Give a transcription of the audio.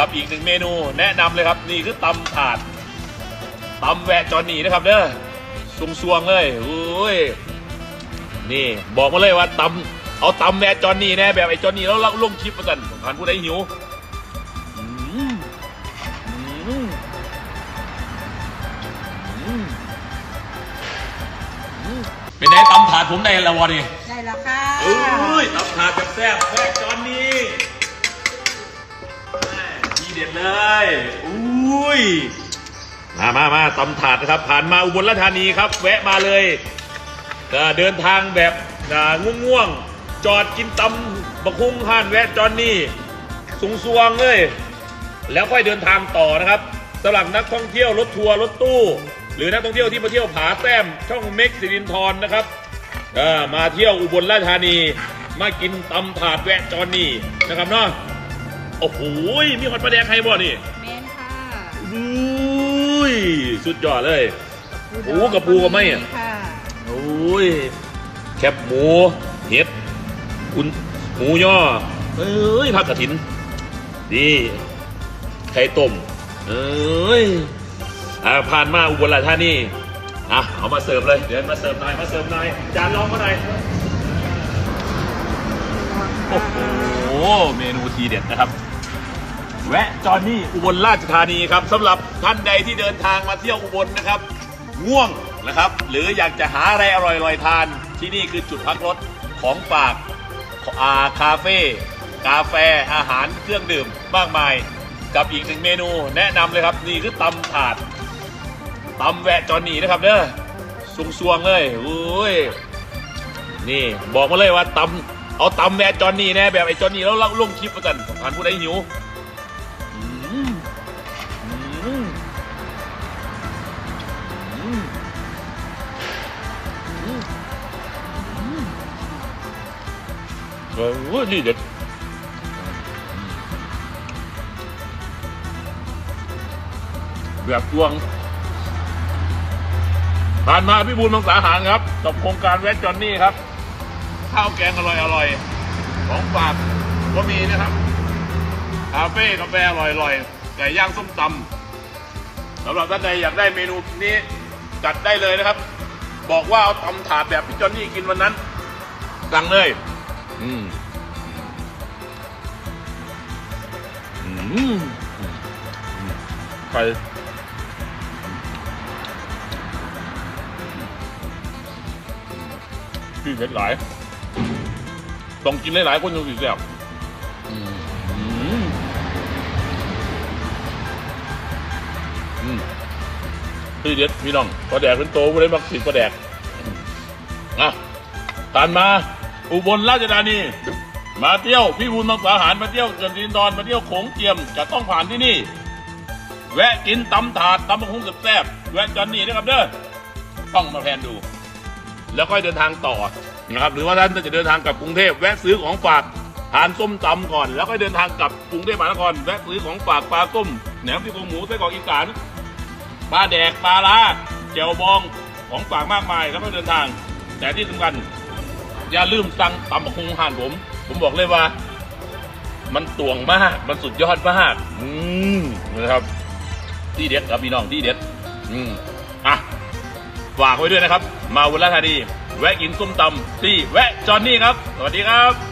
กับอีกหนึ่งเมนูแนะนำเลยครับนี่คือตำถาดตำแวะจอนนี่นะครับเด้อสวงสวงๆเลยโอ้ยนี่บอกมาเลยว่าตำเอาตำแวะจอนนี่แน่แบบไอ้จอนนี่แล้วลงคลิปมาสั่นผ่านผู้ใดหิวอืมอืมอืมอืมเป็นไงตำถาดผมได้แล้ววะนี่ได้แล้วค่ะเอ้ยตับขาดแซ่บๆแม่จอนนี่แม่ ทีเด็ดเลย อุ้ย มามามาตำถาดนะครับ ผ่านมาอุบลราชธานีครับ แวะมาเลย เดินทางแบบอ่าง่วงๆ จอดกินตำบะคุ้งห่านแวะจอนนี่สูงสวงเลย แล้วค่อยเดินทางต่อนะครับสำหรับนักท่องเที่ยวรถทัวร์รถตู้ หรือนักท่องเที่ยวที่มาเที่ยวผาแต้มช่องเม็กซิลินทรนะครับมาเที่ยวอุบลราชธานี มากินตำถาดแวะจอนนี่นะครับเนาะ โอ้โหมีหอดปลาแดงใครบ่นี่เมนค่ะอุ้ยสุดยอดเลยโอ้กระปูกับไม่อะ ค่ะโอ้ยแคบหมูเห็ดคุณหมูย่อเอ้ยผักกระถินดีไข่ต้มเอ้ยอ่าผ่านมาอุบลราชธานีอะเอามาเสิร์ฟเลยเดินมาเสิร์ฟหน่อยมาเสิร์ฟหน่อยจานรองมาหน่อยโอ้โหเมนูทีเด็ดนะครับ แวะจอนนี่อุบลราชธานีครับสำหรับท่านใดที่เดินทางมาเที่ยวอุบลนะครับ ง่วงนะครับ หรืออยากจะหาอะไรอร่อยๆทาน ที่นี่คือจุดพักรถของฝากอาคาเฟ่กาแฟอาหารเครื่องดื่มมากมาย กับอีกหนึ่งเมนูแนะนำเลยครับ นี่คือตำถาดตำแวะจอนนี่นะครับเด้อสวงๆเลยอุ้ยนี่บอกมาเลยว่าตำเอาตำแวะจอนนี่แน่แบบไอ้จอนนี่แล้วลงคลิปมาสั่นผ่านผู้ใดหิว เออนี่เด็ดแบบดวงผ่านมาพี่บูลมังสาหารครับกับโครงการแวะจอนนี่ครับ ข้าวแกงอร่อยอร่อยของฝากก็มีนะครับคาเฟ่กาแฟอร่อยอร่อยไก่ย่างส้มตำสำหรับท่านใดอยากได้เมนูนี้จัดได้เลยนะครับ บอกว่าเอาตำถาดแบบพี่จอนนี่กินวันนั้นสั่งเลย อืมอืมอืมไข่พี่เผ็ดหลาย ต้องกินหลายๆคนอยู่สิแซ่บอืมอืมอืมพี่เด็ดพี่น้องปลาแดกเป็นโตไม่ได้มักสิปลาแดกอะตานมา อุบลราชธานี มาเที่ยวพี่บุญมังสาหารมาเที่ยวเกินดินดอนมาเที่ยวโขงเจียมจะต้องผ่านที่นี่ แวะกินตำถาดตำมะฮุ่งแซ่บแวะจอนนี่นะครับเด้อต้องมาแพนดู แล้วค่อยเดินทางต่อนะครับหรือว่าท่านจะเดินทางกลับกรุงเทพแวะซื้อของฝากทานส้มตำก่อน แล้วค่อยเดินทางกลับกรุงเทพมหานครแวะซื้อของฝากปลาส้มแหนมที่โครงหมูไส้กรอกอีสานปลาแดกปลาลาเจียวบองของฝากมากมายแล้วก็เดินทาง แต่ที่สำคัญ อย่าลืมสั่งตำบักคุงห่านผม ผมบอกเลยว่า มันตวงมาก มันสุดยอดมาก อืมนะครับ ที่เด็ดครับพี่น้องที่เด็ด อืมอะฝากไว้ด้วยนะครับ มาวุลธานีแวะกินส้มตำที่แวะจอนนี่ครับ สวัสดีครับ